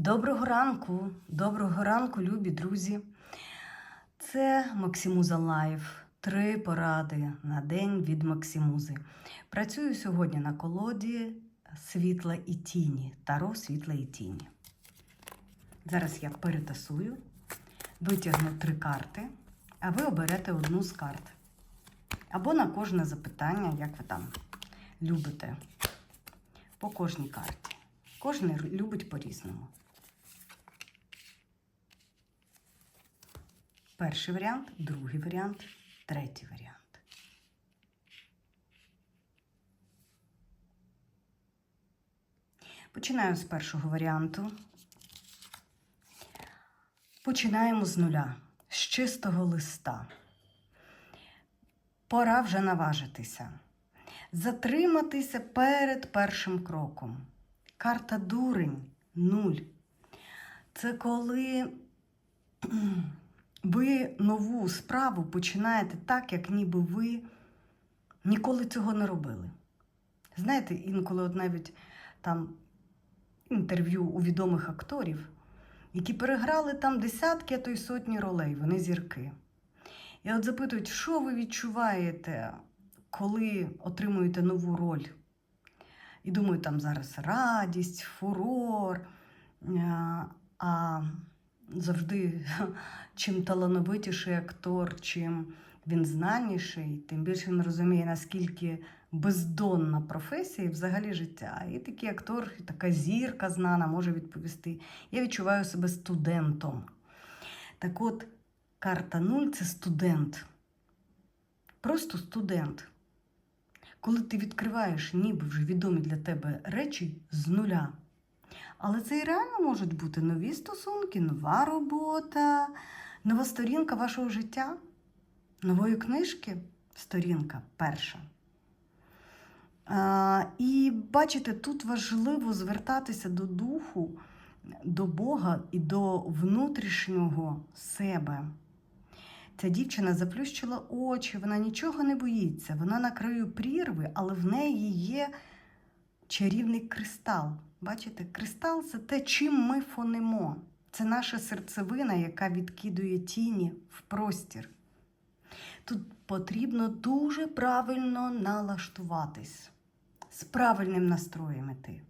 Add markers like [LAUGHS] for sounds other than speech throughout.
Доброго ранку, доброго ранку, любі друзі. Це Максимуза Лайф. Три поради на день від Максимузи. Працюю сьогодні на колоді світла і тіні. Таро світла і тіні. Зараз я перетасую, витягну три карти, а ви оберете одну з карт. Або на кожне запитання, як ви там любите. По кожній карті. Кожен любить по-різному. Перший варіант, другий варіант, третій варіант. Починаю з першого варіанту. Починаємо з нуля, з чистого листа. Пора вже наважитися, затриматися перед першим кроком. Карта дурень нуль. Це коли ви нову справу починаєте так, як ніби ви ніколи цього не робили. Знаєте, інколи от навіть там інтерв'ю у відомих акторів, які переграли там десятки, а то й сотні ролей, вони зірки. І от запитують, що ви відчуваєте, коли отримуєте нову роль? І думаю, там зараз радість, фурор. А, А завжди, [LAUGHS] чим талановитіший актор, чим він знаніший, тим більше він розуміє, наскільки бездонна професія і взагалі життя. І такий актор, і така зірка знана може відповісти. Я відчуваю себе студентом. Так от, карта нуль це студент. Просто студент. Коли ти відкриваєш ніби вже відомі для тебе речі з нуля. Але це і реально можуть бути нові стосунки, нова робота, нова сторінка вашого життя, нової книжки сторінка перша. А, і бачите, тут важливо звертатися до духу, до Бога і до внутрішнього себе. Ця дівчина заплющила очі, вона нічого не боїться, вона на краю прірви, але в неї є чарівний кристал. Бачите, кристал це те, чим ми фонимо. Це наша серцевина, яка відкидує тіні в простір. Тут потрібно дуже правильно налаштуватись, з правильним настроєм іти.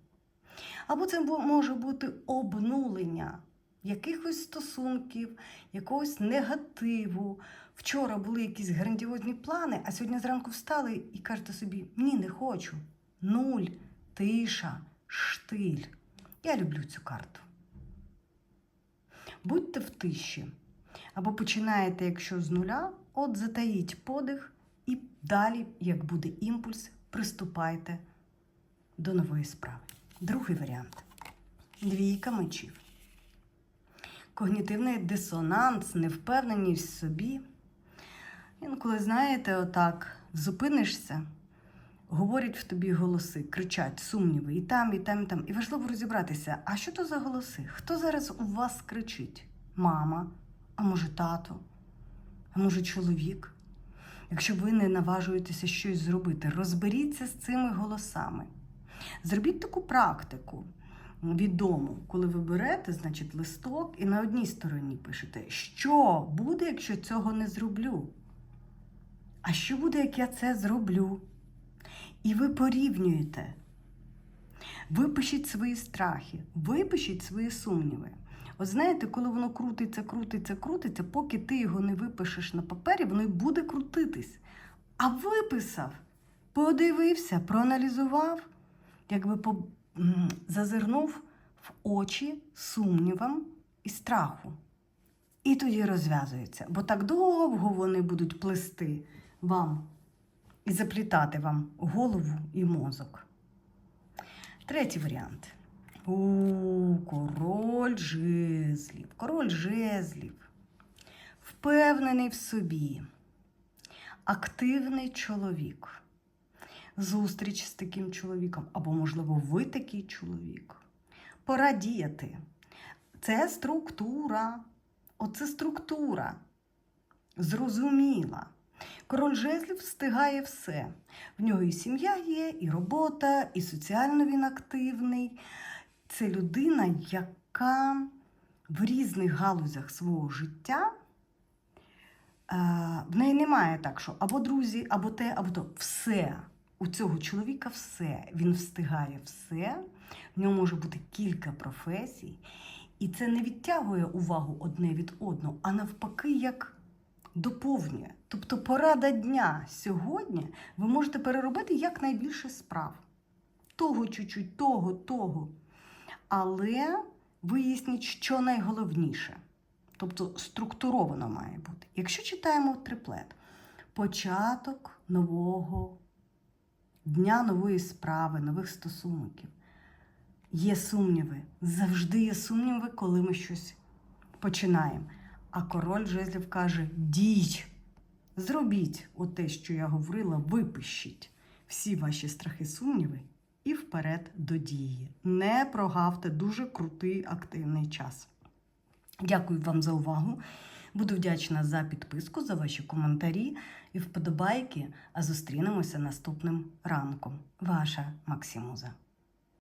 Або це може бути обнулення якихось стосунків, якогось негативу. Вчора були якісь грандіозні плани, а сьогодні зранку встали і кажете собі: ні, не хочу. Нуль, тиша, штиль. Я люблю цю карту. Будьте в тиші. Або починаєте, якщо з нуля, от затаїть подих, і далі, як буде імпульс, приступайте до нової справи. Другий варіант двійка мечів. Когнітивний дисонанс, невпевненість в собі. Інколи, знаєте, отак зупинишся, говорять в тобі голоси, кричать, сумніви, і там, і там, і там. І важливо розібратися, а що то за голоси? Хто зараз у вас кричить? Мама, а може тато, а може чоловік? Якщо ви не наважуєтеся щось зробити, розберіться з цими голосами. Зробіть таку практику відому, коли ви берете, значить, листок і на одній стороні пишете, що буде, якщо цього не зроблю. А що буде, як я це зроблю? І ви порівнюєте. Випишіть свої страхи, випишіть свої сумніви. От знаєте, коли воно крутиться, крутиться, крутиться, поки ти його не випишеш на папері, воно й буде крутитись. А виписав, подивився, проаналізував, якби зазирнув в очі сумнівам і страху. І тоді розв'язується. Бо так довго вони будуть плести вам і заплітати вам голову і мозок. Третій варіант. У, король жезлів. Король жезлів. Впевнений в собі. Активний чоловік. Зустріч з таким чоловіком, або, можливо, ви такий чоловік. Пора діяти. Це структура. Оце структура. Зрозуміла. Король жезлів встигає все. В нього і сім'я є, і робота, і соціально він активний. Це людина, яка в різних галузях свого життя. е, В неї немає так, що або друзі, або те, або то. Все. У цього чоловіка все. Він встигає все. В ньому може бути кілька професій. І це не відтягує увагу одне від одного, а навпаки, як доповнює. Тобто порада дня сьогодні ви можете переробити якнайбільше справ. Того чуть-чуть, того, того. Але виясніть, що найголовніше. Тобто структуровано має бути. Якщо читаємо триплет, початок нового дня нової справи, нових стосунків. Є сумніви. Завжди є сумніви, коли ми щось починаємо. А король жезлів каже: дій, зробіть оте, що я говорила, випишіть всі ваші страхи, сумніви і вперед до дії. Не прогавте дуже крутий активний час. Дякую вам за увагу. Буду вдячна за підписку, за ваші коментарі і вподобайки. А зустрінемося наступним ранком. Ваша Максимуза.